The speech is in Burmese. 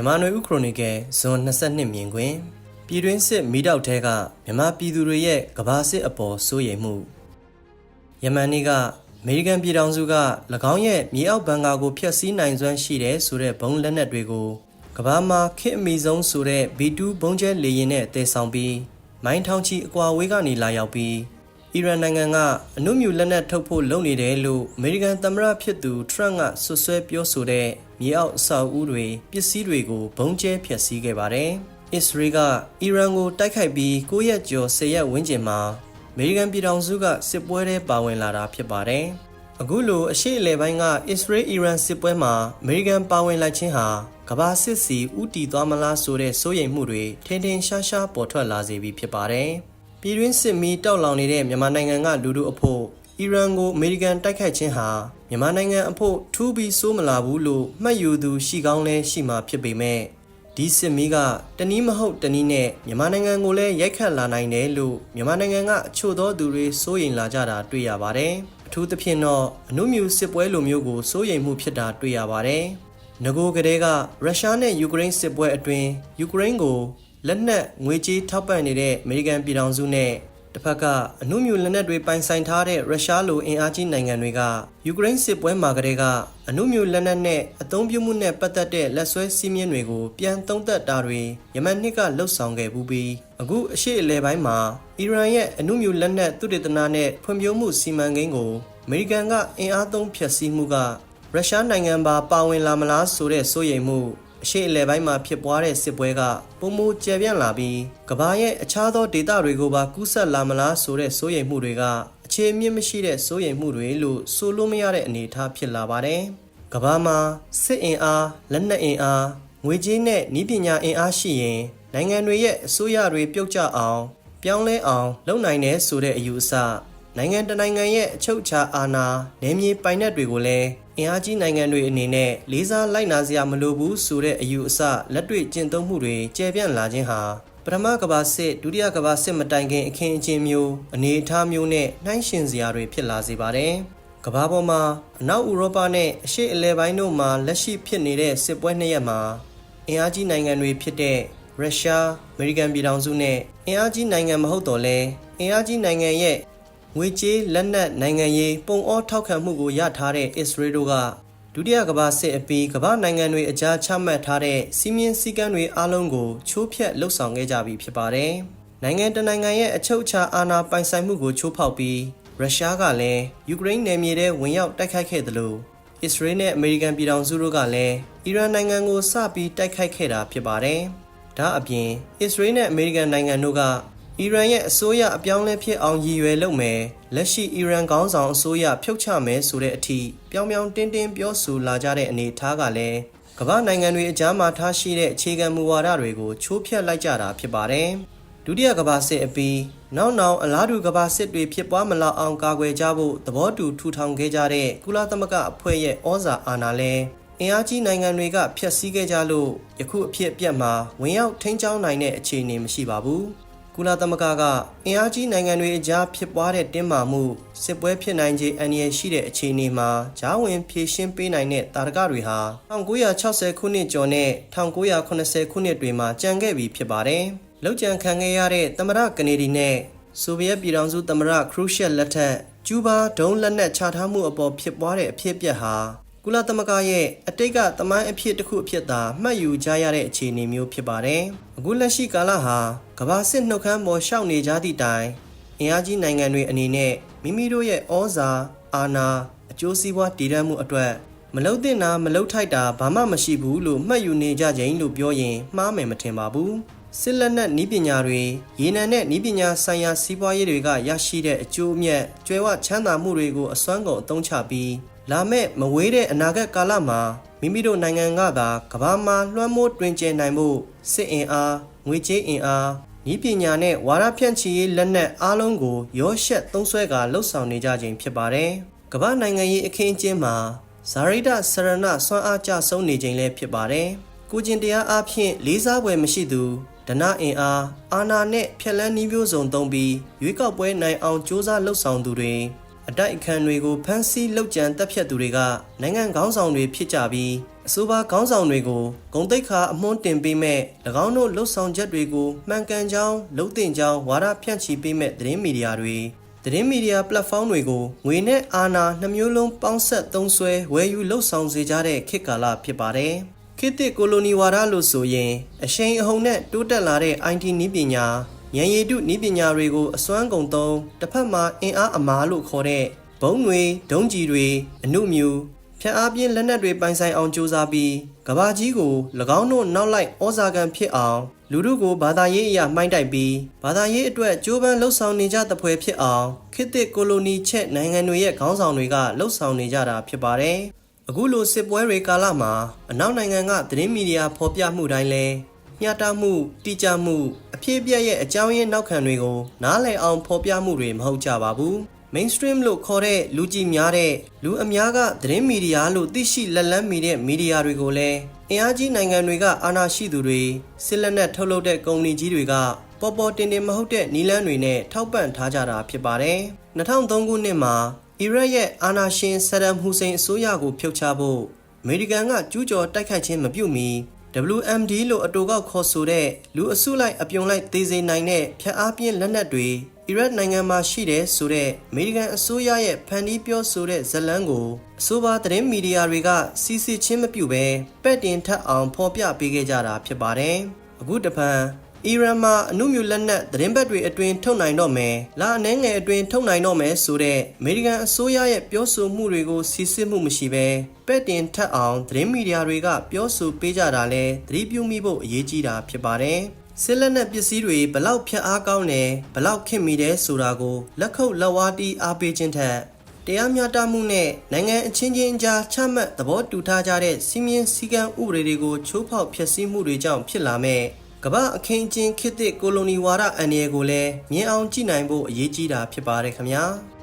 မြန်မာနွေဦးခရိုနီကယ်ဇွန်22မြင်ကွင်းပြည်တွင်းစစ်မိတောက်ထဲကမြန်မာပြည်သူတွေရဲ့ကဘာစစ်အပေါ်စိုးရိမ်မှုယမန်နေ့ကအမေရိကန်ပြည်ထောင်စုက၎င်းရဲ့မြေအောက်ဘန်ကာကိုဖျက်ဆီးနိုင်စွမ်းရှိတယ်ဆိုတဲ့ဘုံလက်နက်တွေကိုကဘာမှာခေတ်အမီဆုံးဆိုတဲ့ B2 ဘုံကျဲလေယာဉ်နဲ့တည်ဆောင်ပြီးမိုင်းထောင်ချီအကွာဝေးကနေလာရောက်ပြီးအီရန်နိုင်ငံကအနုမြူလက်နက်ထုတ်ဖို့လုပ်နေတယ်လို့အမေရိကန်သမ္မတဖြစ်သူထရန့်ကဆွဆွဲပြောဆိုတဲ့ မြေအောက်အဆောက်အဦတွေပစ္စည်းတွေကိုဘုံကျဲဖျက်ဆီးခဲ့ပါတယ်။အစ္စရေးကအီရန်ကိုတိုက်ခိုက်ပြီး9ရက်ကျော်10ရက်ဝန်းကျင်မှာအမေရိကန်ပြည်ထောင်စုကစစ်ပွဲထဲပါဝင်လာတာဖြစ်ပါတယ်။အခုလိုအရှိအလဲပိုင်းကအစ္စရေးအီရန်စစ်ပွဲမှာအမေရိကန်ပါဝင်လိုက်ခြင်းဟာကမ္ဘာစစ်စီဥတီသွားမလားဆိုတဲ့စိုးရိမ်မှုတွေထင်ထင်ရှားရှားပေါ်ထွက်လာစေပြီဖြစ်ပါတယ်။ပြည်တွင်းစစ်မီတောက်လောင်နေတဲ့မြန်မာနိုင်ငံကလူထုအဖို့ အီရန်ကိုအမေရိကန်တိုက်ခိုက်ခြင်းဟာမြန်မာနိုင်ငံအဖို့ထူးပြီးစိုးမလာဘူးလို့မှတ်ယူသူရှိကောင်းလဲရှိမှာဖြစ်ပေမဲ့ဒီစစ်မီးကတနည်းမဟုတ်တနည်းနဲ့မြန်မာနိုင်ငံကိုလည်းရိုက်ခတ်လာနိုင်တယ်လို့မြန်မာနိုင်ငံကအချို့သောသူတွေစိုးရိမ်လာကြတာတွေ့ရပါတယ်။အထူးသဖြင့်တော့အနုမြူစစ်ပွဲလိုမျိုးကိုစိုးရိမ်မှုဖြစ်တာတွေ့ရပါတယ်။ငကိုကလေးကရုရှားနဲ့ယူကရိန်းစစ်ပွဲအတွင်းယူကရိန်းကိုလက်နက်ငွေကြေးထောက်ပံ့နေတဲ့အမေရိကန်ပြည်ထောင်စုနဲ့ တစ်ဖက်ကအနုမြူလက်နက်တွေပိုင်ဆိုင်ထားတဲ့ရုရှားလိုအင်အားကြီးနိုင်ငံတွေကယူကရိန်းစစ်ပွဲမှာကတည်းကအနုမြူလက်နက်နဲ့အသုံးပြုမှုနဲ့ပတ်သက်တဲ့လက်ဆွဲစည်းမျဉ်းတွေကိုပြန်သုံးသပ်တာတွေယမန်နှစ်ကလှုပ်ဆောင်ခဲ့ပူးပြီးအခုအရှိအလဲပိုင်းမှာအီရန်ရဲ့အနုမြူလက်နက်သုတေသနနဲ့ဖွံ့ဖြိုးမှုစီမံကိန်းကိုအမေရိကန်ကအင်အားသုံးဖျက်ဆီးမှုကရုရှားနိုင်ငံပါပါဝင်လာမလားဆိုတဲ့စိုးရိမ်မှု အရှိအလဲပိုင်းမှာဖြစ်ပွားတဲ့စစ်ပွဲကပုံမကျယ်ပြန့်လာပြီးကမ္ဘာရဲ့အခြားသောဒေသတွေကိုပါကူးစက်လာမလားဆိုတဲ့စိုးရိမ်မှုတွေကအခြေအမြင့်မရှိတဲ့စိုးရိမ်မှုတွေလို့ဆိုလို့မရတဲ့အနေအထားဖြစ်လာပါတယ်။ကမ္ဘာမှာစစ်အင်အားလက်နက်အင်အားငွေကြေးနဲ့နည်းပညာအင်အားရှိရင်နိုင်ငံတွေရဲ့အစိုးရတွေပြုတ်ကျအောင်ပြောင်းလဲအောင်လုပ်နိုင်တဲ့ဆိုတဲ့အယူအဆနိုင်ငံတနိုင်ငံရဲ့အချုပ်အခြာအာဏာနယ်မြေပိုင်နက်တွေကိုလည်း အင်အားကြီးနိုင်ငံတွေအနေနဲ့လေးစားလိုက်နာစရာမလိုဘူးဆိုတဲ့အယူအဆလက်တွေ့ကျင့်သုံးမှုတွေကျယ်ပြန့်လာခြင်းဟာပထမကမ္ဘာစစ်ဒုတိယကမ္ဘာစစ်မတိုင်ခင်အခင်းအကျင်းမျိုးအနေအထားမျိုးနဲ့နှိုင်းယှဉ်စရာတွေဖြစ်လာစေပါတယ်။ကမ္ဘာပေါ်မှာအနောက်ဥရောပနဲ့အရှေ့အလယ်ပိုင်းတို့မှာလက်ရှိဖြစ်နေတဲ့စစ်ပွဲနှစ်ရက်မှာအင်အားကြီးနိုင်ငံတွေဖြစ်တဲ့ရုရှားအမေရိကန်ပြည်ထောင်စုနဲ့အင်အားကြီးနိုင်ငံမဟုတ်တော့လဲအင်အားကြီးနိုင်ငံရဲ့ ငွေကြေးလက်နက်နိုင်ငံရေးပုံအောထောက်ခံမှုကိုရထားတဲ့အစ္စရေးတို့ကဒုတိယကမ္ဘာစစ်အပြီးကမ္ဘာနိုင်ငံတွေအကြားချမှတ်ထားတဲ့စီးမြင်စည်းကမ်းတွေအလုံးကိုချိုးဖျက်လှုပ်ဆောင်ခဲ့ကြပြီဖြစ်ပါတယ်။နိုင်ငံတနိုင်ငံရဲ့အချုပ်အခြာအာဏာပိုင်ဆိုင်မှုကိုချိုးဖောက်ပြီးရုရှားကလည်းယူကရိန်းနယ်မြေထဲဝင်ရောက်တိုက်ခိုက်ခဲ့တယ်လို့အစ္စရေးနဲ့အမေရိကန်ပြည်ထောင်စုတို့ကလည်းအီရန်နိုင်ငံကိုစပြီးတိုက်ခိုက်ခဲ့တာဖြစ်ပါတယ်။ဒါအပြင်အစ္စရေးနဲ့အမေရိကန်နိုင်ငံတို့က အီရန်ရဲ့အစိုးရအပြောင်းလဲဖြစ်အောင်ရည်ရွယ်လုပ်မယ်လက်ရှိအီရန်ခေါင်းဆောင်အစိုးရဖြုတ်ချမယ်ဆိုတဲ့အထိပြောင်ပြောင်တင်းတင်းပြောဆိုလာကြတဲ့အနေအထားကလည်းကမ္ဘာနိုင်ငံတွေအကြားမှာထားရှိတဲ့အခြေခံမူဝါဒတွေကိုချိုးဖျက်လိုက်ကြတာဖြစ်ပါတယ်ဒုတိယကမ္ဘာစစ်အပြီးနောက်နောက်အလားတူကမ္ဘာစစ်တွေဖြစ်ပွားမလောက်အောင်ကာကွယ်ကြဖို့သဘောတူထူထောင်ခဲ့ကြတဲ့ကုလသမဂ္ဂအဖွဲ့ရဲ့ဩဇာအာဏာလဲအင်အားကြီးနိုင်ငံတွေကဖျက်ဆီးခဲ့ကြလို့ယခုအဖြစ်အပျက်မှာဝင်ရောက်ထိန်းချောင်းနိုင်တဲ့အခြေအနေမရှိပါဘူး ကုလသမဂ္ဂကအင်အားကြီးနိုင်ငံတွေအကြားဖြစ်ပွားတဲ့တင်းမာမှုစစ်ပွဲဖြစ်နိုင်ခြေအန္တရာယ်ရှိတဲ့အခြေအနေမှာဂျားဝင်ဖြည့်ရှင်းပေးနိုင်တဲ့တာရကတွေဟာ1960ခုနှစ်ကျော်နဲ့1980ခုနှစ်တွေမှာကြံခဲ့ပြီးဖြစ်ပါတယ်။လောက်ကျန်ခံခဲ့ရတဲ့သမရကနေဒီနဲ့ဆိုဗီယက်ပြည်ထောင်စုသမရခရူရှက်လက်ထက်ကျူးဘာဒုံးလက်နက်ချထားမှုအပေါ်ဖြစ်ပွားတဲ့အဖြစ်အပျက်ဟာ ကုလသမဂ္ဂရဲ့အတိတ်ကတမိုင်းအဖြစ်တစ်ခုအဖြစ်သာမှတ်ယူကြရတဲ့အခြေအနေမျိုးဖြစ်ပါတယ်။အခုလက်ရှိကာလဟာကမ္ဘာစစ်နှုတ်ခမ်းပေါ်ရှောက်နေကြသည့်တိုင်အင်အားကြီးနိုင်ငံတွေအနေနဲ့မိမိတို့ရဲ့ဩဇာအာဏာအကျိုးစီးပွားတည်ရမှုအတွက်မလုတ်တင်တာမလုတ်ထိုက်တာဘာမှမရှိဘူးလို့မှတ်ယူနေကြခြင်းလို့ပြောရင်မှားမယ်မထင်ပါဘူး။စစ်လက်နက်နီးပညာတွေရေနံနဲ့နီးပညာဆိုင်ရာစီးပွားရေးတွေကရရှိတဲ့အကျိုးအမြတ်ကျွဲဝချမ်းသာမှုတွေကိုအစွမ်းကုန်အသုံးချပြီး လာမဲ့မဝေးတဲ့အနာဂတ်ကာလမှာမိမိတို့နိုင်ငံကသာကမ္ဘာမှာလွှမ်းမိုးတွင်ကျယ်နိုင်မှုစစ်အင်အားငွေကြေးအင်အားဤပညာနဲ့ဝါရဖြန့်ချီရေးလက်နက်အားလုံးကိုရောရှက်သုံးဆွဲကာလှုပ်ဆောင်နေကြခြင်းဖြစ်ပါတယ်။ကမ္ဘာနိုင်ငံရေးအခင်းအကျင်းမှာဇာရိဒဆရဏဆွမ်းအားကြဆုံးနေခြင်းလည်းဖြစ်ပါတယ်။ကိုကျင်တရားအဖြစ်လေးစားပွဲမရှိသူဒနာအင်အားအာနာနဲ့ဖြက်လန်းနှီးမျိုးစုံသုံးပြီးရွေးကောက်ပွဲနိုင်အောင်စ조사လှုပ်ဆောင်သူတွေ အတိုက်အခံတွေကိုဖမ်းဆီးလုပ်ကြံတပ်ဖြတ်သူတွေကနိုင်ငံခေါင်းဆောင်တွေဖြစ်ကြပြီးအဆိုပါခေါင်းဆောင်တွေကိုဂုံတိတ်ခါအမွှန်းတင်ပေးမဲ့၎င်းတို့လှုပ်ဆောင်ချက်တွေကိုမှန်ကန်ကြောင်းလှုပ်တင်ကြောင်းဝါဒဖြန့်ချီပေးမဲ့သတင်းမီဒီယာတွေသတင်းမီဒီယာ platform တွေကိုငွေနဲ့အာဏာနှမျိုးလုံးပေါင်းဆက်သုံးစွဲဝယ်ယူလှုပ်ဆောင်စေကြတဲ့ခေတ်ကာလဖြစ်ပါတယ်။ခေတ်သစ်ကိုလိုနီဝါဒလို့ဆိုရင်အရှိန်အဟုန်နဲ့တိုးတက်လာတဲ့ IT နည်းပညာ ဉာဏ်ရည်တုနည်းပညာတွေကိုအစွမ်းကုန်သုံးတစ်ဖက်မှာအင်အားအမားလို့ခေါ်တဲ့ဘုံတွေဒုံးကြီးတွေအနုမြူဖျက်အားပြင်းလက်နက်တွေပိုင်ဆိုင်အောင်ကြိုးစားပြီးကဘာကြီးကို၎င်းတို့နောက်လိုက်ဩဇာခံဖြစ်အောင်လူတို့ကိုဘာသာရေးအရာမှိုင်းတိုက်ပြီးဘာသာရေးအတွက်ကြိုးပမ်းလှုပ်ဆောင်နေကြသဖွယ်ဖြစ်အောင်ခေတ်သစ်ကိုလိုနီချက်နိုင်ငံတွေရဲ့ခေါင်းဆောင်တွေကလှုပ်ဆောင်နေကြတာဖြစ်ပါတယ်။အခုလိုစစ်ပွဲတွေကာလမှာအနောက်နိုင်ငံကသတင်းမီဒီယာဖော်ပြမှုတိုင်းလဲ မျှတမှုတိကျမှုအဖြစ်အပျက်ရဲ့အကြောင်းရင်းနောက်ခံတွေကိုနားလည်အောင်ဖော်ပြမှုတွေမဟုတ်ကြပါဘူး။ mainstream လို့ခေါ်တဲ့လူကြည့်များတဲ့လူအများကသတင်းမီဒီယာလို့သိရှိလက်လန်းမီတဲ့မီဒီယာတွေကိုလည်းအင်အားကြီးနိုင်ငံတွေကအာဏာရှိသူတွေစစ်လက်နက်ထုတ်လုပ်တဲ့ကုမ္ပဏီကြီးတွေကပေါ်ပေါ်တင်တင်မဟုတ်တဲ့နီလန်းတွေနဲ့ထောက်ပံ့ထားကြတာဖြစ်ပါတယ်။2003ခုနှစ်မှာအီရတ်ရဲ့အာဏာရှင်ဆဒမ်ဟူစိန်အစိုးရကိုဖျောက်ချဖို့အမေရိကန်ကကျူးကျော်တိုက်ခိုက်ခြင်းမပြုမီ WMD လို့အတူကောက်ခေါ်ဆိုတဲ့လူအစုလိုက်အပြုံလိုက်သေးစေနိုင်တဲ့ဖျက်အားပြင်းလက်နက်တွေအီရတ်နိုင်ငံမှာရှိတယ်ဆိုတဲ့အမေရိကန်အစိုးရရဲ့ဖန်တီးပြောဆိုတဲ့ဇတ်လန်းကိုအဆိုပါသတင်းမီဒီယာတွေကစီစီချင်းမပြုဘဲပဲ့တင်ထပ်အောင်ဖော်ပြပေးခဲ့ကြတာဖြစ်ပါတယ်။အခုတပံ အီရန်မှာအနုမြူလက်နက်သတင်းပတ်တွေအတွင်ထုတ်နိုင်တော့မယ်။လာအနှဲငယ်အတွင်ထုတ်နိုင်တော့မယ်ဆိုတဲ့အမေရိကန်အစိုးရရဲ့ပြောဆိုမှုတွေကိုစီစစ်မှုမရှိဘဲပဲ့တင်ထပ်အောင်သတင်းမီဒီယာတွေကပြောဆိုပေးကြတာလဲသတိပြုမိဖို့အရေးကြီးတာဖြစ်ပါတယ်။စစ်လက်နက်ပစ္စည်းတွေဘလောက်ဖြတ်အားကောင်းတယ်ဘလောက်ခင်မိတယ်ဆိုတာကိုလက်ခုပ်လက်ဝါးတီးအားပေးခြင်းထက်တရားမျှတမှုနဲ့နိုင်ငံအချင်းချင်းကြားချမှတ်သဘောတူထားကြတဲ့စီမင်းစည်းကမ်းဥပဒေတွေကိုချိုးဖောက်ဖျက်ဆီးမှုတွေကြောင့်ဖြစ်လာမဲ့ ကမ္ဘာအခင်းချင်းခေတ်သစ်ကိုလိုနီဝါဒအန်ရယ်ကိုလည်းမြင်အောင်ကြည့်နိုင်ဖို့အရေးကြီးတာဖြစ်ပါတယ်ခင်ဗျာ။